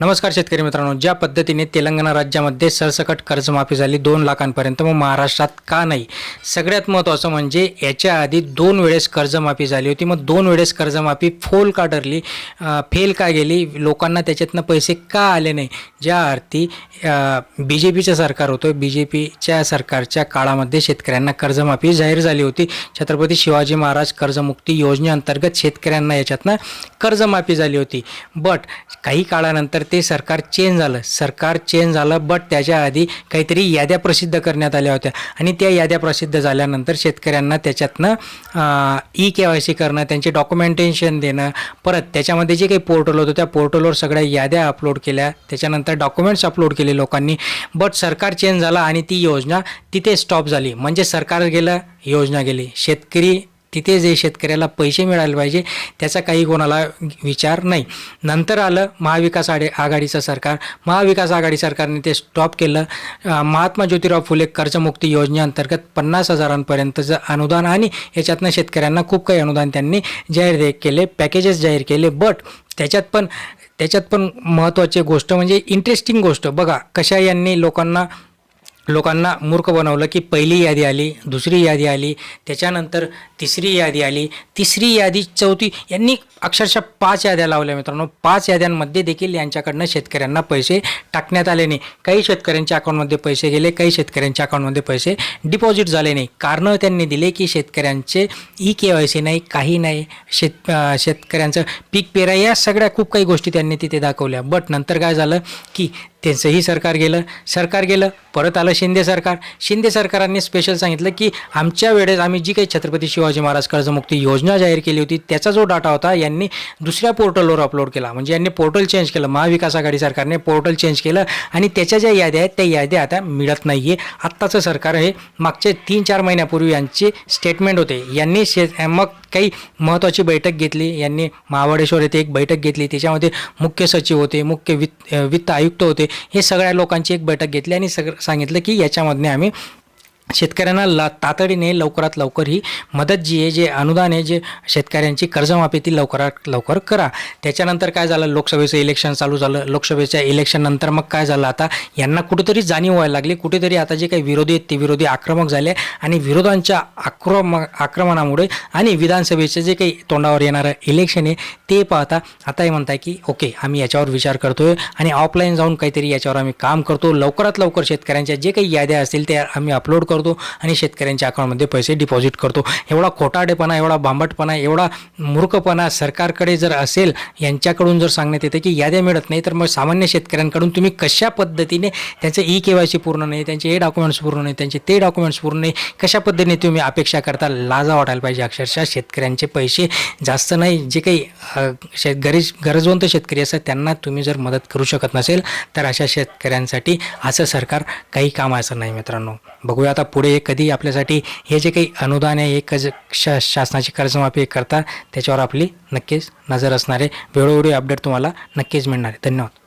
नमस्कार शेतकरी मित्रांनो ज्या पद्धतीने तेलंगणा राज्यामध्ये सरसकट कर्जमाफी झाली दोन लाखांपर्यंत मग महाराष्ट्रात का नाही? सगळ्यात महत्त्वाचं म्हणजे याच्या आधी दोन वेळेस कर्जमाफी झाली होती. मग दोन वेळेस कर्जमाफी फोल का ठरली? फेल का गेली? लोकांना त्याच्यातनं पैसे का आले नाही? ज्या अर्थी बी जे पीचं सरकार होतं बी जे पीच्या सरकारच्या काळामध्ये शेतकऱ्यांना कर्जमाफी जाहीर झाली होती. छत्रपती शिवाजी महाराज कर्जमुक्ती योजनेअंतर्गत शेतकऱ्यांना याच्यातनं कर्जमाफी झाली होती. बट काही काळानंतर ते सरकार चेंज झालं. सरकार चेंज झालं बट त्याच्या आधी काहीतरी याद्या प्रसिद्ध करण्यात आल्या होत्या. आणि त्या याद्या प्रसिद्ध झाल्यानंतर शेतकऱ्यांना त्याच्यातनं ई के वाय सी करणं त्यांचे डॉक्युमेंटेशन देणं परत त्याच्यामध्ये जे काही पोर्टल होतं त्या पोर्टलवर सगळ्या याद्या अपलोड केल्या. त्याच्यानंतर डॉक्युमेंट्स अपलोड केले लोकांनी. बट सरकार चेंज झालं आणि ती योजना तिथे स्टॉप झाली. म्हणजे सरकार गेलं योजना गेली. शेतकरी तिथे जे शेतकऱ्याला पैसे मिळाले पाहिजे त्याचा काही कोणाला विचार नाही. नंतर आलं महाविकास आडे आघाडीचं सरकार. महाविकास आघाडी सरकारने ते स्टॉप केलं. महात्मा ज्योतिराव फुले कर्जमुक्ती योजनेअंतर्गत पन्नास हजारांपर्यंतचं अनुदान आणि याच्यातनं शेतकऱ्यांना खूप काही अनुदान त्यांनी जाहीर केले पॅकेजेस जाहीर केले. बट त्याच्यात पण त्याच्यात पण महत्त्वाची गोष्ट म्हणजे इंटरेस्टिंग गोष्ट. बघा कशा यांनी लोकांना लोकांना मूर्ख बनवलं की पहिली यादी आली दुसरी यादी आली त्याच्यानंतर तिसरी यादी आली. तिसरी यादी चौथी यांनी अक्षरशः पाच याद्या लावल्या मित्रांनो. पाच याद्यांमध्ये देखील यांच्याकडनं शेतकऱ्यांना पैसे टाकण्यात आले नाही. काही शेतकऱ्यांच्या अकाउंटमध्ये पैसे गेले काही शेतकऱ्यांच्या अकाउंटमध्ये पैसे डिपॉझिट झाले नाही. कारणं त्यांनी दिले की शेतकऱ्यांचे ई के वाय सी नाही काही नाही. शेत शेतकऱ्यांचं पीक पेरा या सगळ्या खूप काही गोष्टी त्यांनी तिथे दाखवल्या. बट नंतर काय झालं की त्यांचंही सरकार गेलं. सरकार गेलं परत आलं शिंदे सरकार. शिंदे सरकारांनी स्पेशल सांगितलं की आमच्या वेळेस आम्ही जी काही छत्रपती शिवाजी महाराज कर्जमुक्ती योजना जाहीर केली होती त्याचा जो डाटा होता यांनी दुसऱ्या पोर्टलवर अपलोड केला. म्हणजे यांनी पोर्टल चेंज केलं. महाविकास आघाडी सरकारने पोर्टल चेंज केलं आणि त्याच्या ज्या याद्या आहेत त्या याद्या आता मिळत नाही आहे आत्ताचं सरकार हे मागच्या तीन चार महिन्यापूर्वी यांचे स्टेटमेंट होते. यांनी शे मग काही महत्त्वाची बैठक घेतली. यांनी महाबळेश्वर येथे एक बैठक घेतली. त्याच्यामध्ये मुख्य सचिव होते मुख्य वित्त वित्त आयुक्त होते. हे सगळ्या लोकांची एक बैठक घेतली आणि सगळं सांगितलं की याच्यामधने आम्ही शेतकऱ्यांना ला तातडीने लवकरात लवकर ही मदत जी आहे जे अनुदान आहे जे शेतकऱ्यांची कर्जमाफी ती लवकरात लवकर करा. त्याच्यानंतर काय झालं? लोकसभेचं इलेक्शन चालू झालं. लोकसभेच्या इलेक्शननंतर मग काय झालं? आता यांना कुठेतरी जाणीव व्हायला लागली. कुठेतरी आता जे काही विरोधी आहेत ते विरोधी आक्रमक झाले आणि विरोधांच्या आक्रम आक्रमणामुळे आणि विधानसभेचे जे काही तोंडावर येणारं इलेक्शन आहे ते पाहता आता हे म्हणताय की ओके आम्ही याच्यावर विचार करतोय आणि ऑफलाईन जाऊन काहीतरी याच्यावर आम्ही काम करतो. लवकरात लवकर शेतकऱ्यांच्या जे काही याद्या असतील त्या आम्ही अपलोड करतो आणि शेतकऱ्यांच्या अकाउंटमध्ये पैसे डिपॉझिट करतो. एवढा खोटाडेपणा एवढा बांबटपणा एवढा मूर्खपणा सरकारकडे जर असेल यांच्याकडून जर सांगण्यात येतं की याद्या मिळत नाही तर मग सामान्य शेतकऱ्यांकडून तुम्ही कशा पद्धतीने त्यांचं ई के वाय सी पूर्ण नाही त्यांचे हे डॉक्युमेंट्स पूर्ण नाही त्यांचे ते डॉक्युमेंट्स पूर्ण नाही कशा पद्धतीने तुम्ही अपेक्षा करता? लाजा वाटायला पाहिजे. अक्षरशः शेतकऱ्यांचे पैसे जास्त नाही. जे काही शेत गरीज गरजवंत शेतकरी असतात त्यांना तुम्ही जर मदत करू शकत नसेल तर अशा शेतकऱ्यांसाठी असं सरकार काही कामाचं नाही मित्रांनो. बघूया आता आता पुढे कधी आपल्यासाठी हे जे काही अनुदान आहे हे कज शा शासनाची कर्जमाफी करता त्याच्यावर आपली नक्कीच नजर असणार आहे. वेळोवेळी अपडेट तुम्हाला नक्कीच मिळणार आहे. धन्यवाद.